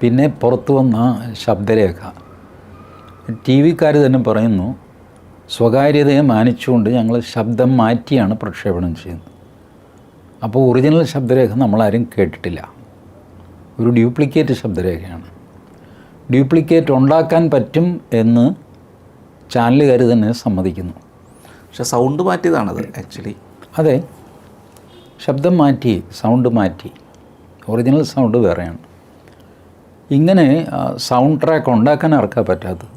പിന്നെ പുറത്തു വന്ന ശബ്ദരേഖ. ടി വിക്കാർ തന്നെ പറയുന്നു സ്വകാര്യതയെ മാനിച്ചുകൊണ്ട് ഞങ്ങൾ ശബ്ദം മാറ്റിയാണ് പ്രക്ഷേപണം ചെയ്യുന്നത്. അപ്പോൾ ഒറിജിനൽ ശബ്ദരേഖ നമ്മളാരും കേട്ടിട്ടില്ല. ഒരു ഡ്യൂപ്ലിക്കേറ്റ് ശബ്ദരേഖയാണ്. ഡ്യൂപ്ലിക്കേറ്റ് ഉണ്ടാക്കാൻ പറ്റും എന്ന് ചാനലുകാർ തന്നെ സമ്മതിക്കുന്നു. പക്ഷെ സൗണ്ട് മാറ്റിയതാണത് ആക്ച്വലി. അതെ. ശബ്ദം മാറ്റി സൗണ്ട് മാറ്റി. ഒറിജിനൽ സൗണ്ട് വേറെയാണ്. ഇങ്ങനെ സൗണ്ട് ട്രാക്ക് ഉണ്ടാക്കാൻ ആർക്കാ പറ്റാത്തത്?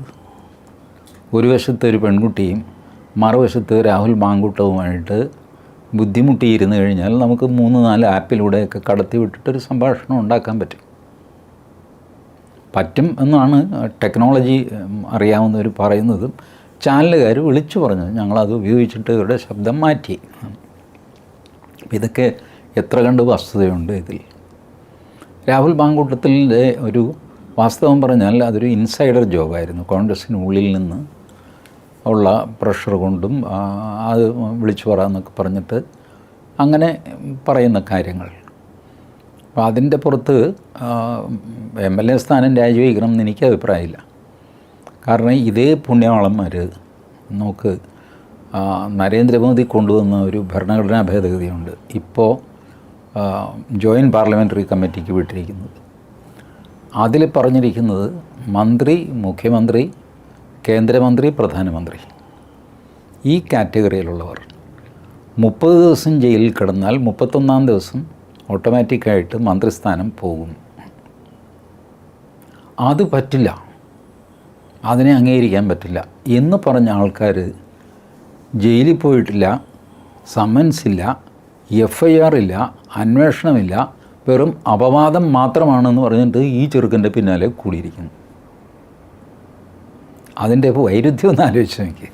ഒരു വശത്ത് ഒരു പെൺകുട്ടിയും മറുവശത്ത് രാഹുൽ മാങ്കൂട്ടവുമായിട്ട് ബുദ്ധിമുട്ടിയിരുന്നു കഴിഞ്ഞാൽ നമുക്ക് മൂന്ന് നാല് ആപ്പിലൂടെയൊക്കെ കടത്തി വിട്ടിട്ടൊരു സംഭാഷണം ഉണ്ടാക്കാൻ പറ്റും. പറ്റും എന്നാണ് ടെക്നോളജി അറിയാവുന്നവർ പറയുന്നതും ചാനലുകാർ വിളിച്ചു പറഞ്ഞത്. ഞങ്ങളത് ഉപയോഗിച്ചിട്ട് ഇവരുടെ ശബ്ദം മാറ്റി. ഇതൊക്കെ എത്ര കണ്ട് വസ്തുതയുണ്ട് ഇതിൽ. രാഹുൽ മാങ്കൂട്ടത്തിന്റെ ഒരു വാസ്തവം പറഞ്ഞാൽ അതൊരു ഇൻസൈഡർ ജോബായിരുന്നു. കോൺഗ്രസ്സിനുള്ളിൽ നിന്ന് ഉള്ള പ്രഷർ കൊണ്ടും അത് വിളിച്ചു പറയാമെന്നൊക്കെ പറഞ്ഞിട്ട് അങ്ങനെ പറയുന്ന കാര്യങ്ങൾ. അപ്പോൾ അതിന്റെ പുറത്ത് എം എൽ എ സ്ഥാനം രാജിവെക്കണം എന്ന് എനിക്ക് അഭിപ്രായമില്ല. കാരണം ഇതേ പുണ്യവാളന്മാർ നമുക്ക് നരേന്ദ്രമോദി കൊണ്ടുവന്ന ഒരു ഭരണഘടനാ ഭേദഗതിയുണ്ട്. ഇപ്പോൾ ജോയിന്റ് പാർലമെന്ററി കമ്മിറ്റിക്ക് വിട്ടിരിക്കുന്നത്. അതിൽ പറഞ്ഞിരിക്കുന്നത് മന്ത്രി മുഖ്യമന്ത്രി കേന്ദ്രമന്ത്രി പ്രധാനമന്ത്രി. ഈ കാറ്റഗറിയിലുള്ളവർ മുപ്പത് ദിവസം ജയിലിൽ കിടന്നാൽ മുപ്പത്തൊന്നാം ദിവസം ഓട്ടോമാറ്റിക്കായിട്ട് മന്ത്രിസ്ഥാനം പോകും. അത് പറ്റില്ല. അതിനെ അംഗീകരിക്കാൻ പറ്റില്ല. എന്ന് പറഞ്ഞ ആൾക്കാർ ജയിലിൽ പോയിട്ടില്ല സമൻസ് ഇല്ല എഫ് ഐ ആർ ഇല്ല അന്വേഷണമില്ല. വെറും അപവാദം മാത്രമാണെന്ന് പറഞ്ഞിട്ട് ഈ ചെറുക്കന്റെ പിന്നാലെ കൂടിയിരിക്കുന്നു. അതിന്റെ ഇപ്പോൾ വൈരുദ്ധ്യം ഒന്ന് ആലോചിച്ച് നോക്കി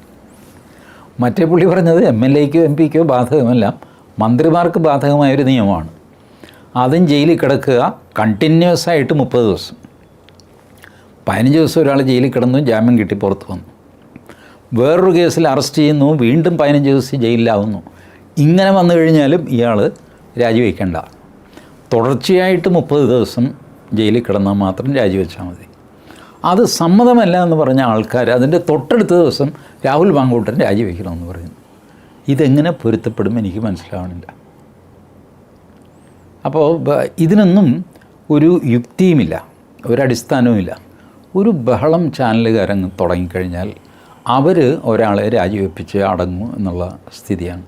മറ്റേ പുള്ളി പറഞ്ഞത് എം എൽ എക്കോ എം പിക്കോ ബാധകമല്ല. മന്ത്രിമാർക്ക് ബാധകമായൊരു നിയമമാണ്. അതും ജയിലിൽ കിടക്കുക കണ്ടിന്യൂസ് ആയിട്ട് മുപ്പത് ദിവസം. പതിനഞ്ച് ദിവസം ഒരാൾ ജയിലിൽ കിടന്നു ജാമ്യം കിട്ടി പുറത്ത് വന്നു. വേറൊരു കേസിൽ അറസ്റ്റ് ചെയ്യുന്നു വീണ്ടും പതിനഞ്ച് ദിവസം ജയിലിലാവുന്നു. ഇങ്ങനെ വന്നു കഴിഞ്ഞാലും ഇയാൾ രാജിവെക്കേണ്ട തുടർച്ചയായിട്ട് മുപ്പത് ദിവസം ജയിലിൽ കിടന്നാൽ മാത്രം രാജിവെച്ചാൽ മതി. അത് സമ്മതമല്ല എന്ന് പറഞ്ഞ ആൾക്കാർ അതിന്റെ തൊട്ടടുത്ത ദിവസം രാഹുൽ മാങ്കൂട്ടൻ രാജിവെക്കണമെന്ന് പറയുന്നു. ഇതെങ്ങനെ പൊരുത്തപ്പെടും എനിക്ക് മനസ്സിലാവണില്ല അപ്പോൾ ഇതിനൊന്നും ഒരു യുക്തിയുമില്ല ഒരടിസ്ഥാനവുമില്ല ഒരു ബഹളം ചാനലുകാരങ്ങ് തുടങ്ങിക്കഴിഞ്ഞാൽ അവർ ഒരാളെ രാജിവെപ്പിച്ച് അടങ്ങും എന്നുള്ള സ്ഥിതിയാണ്.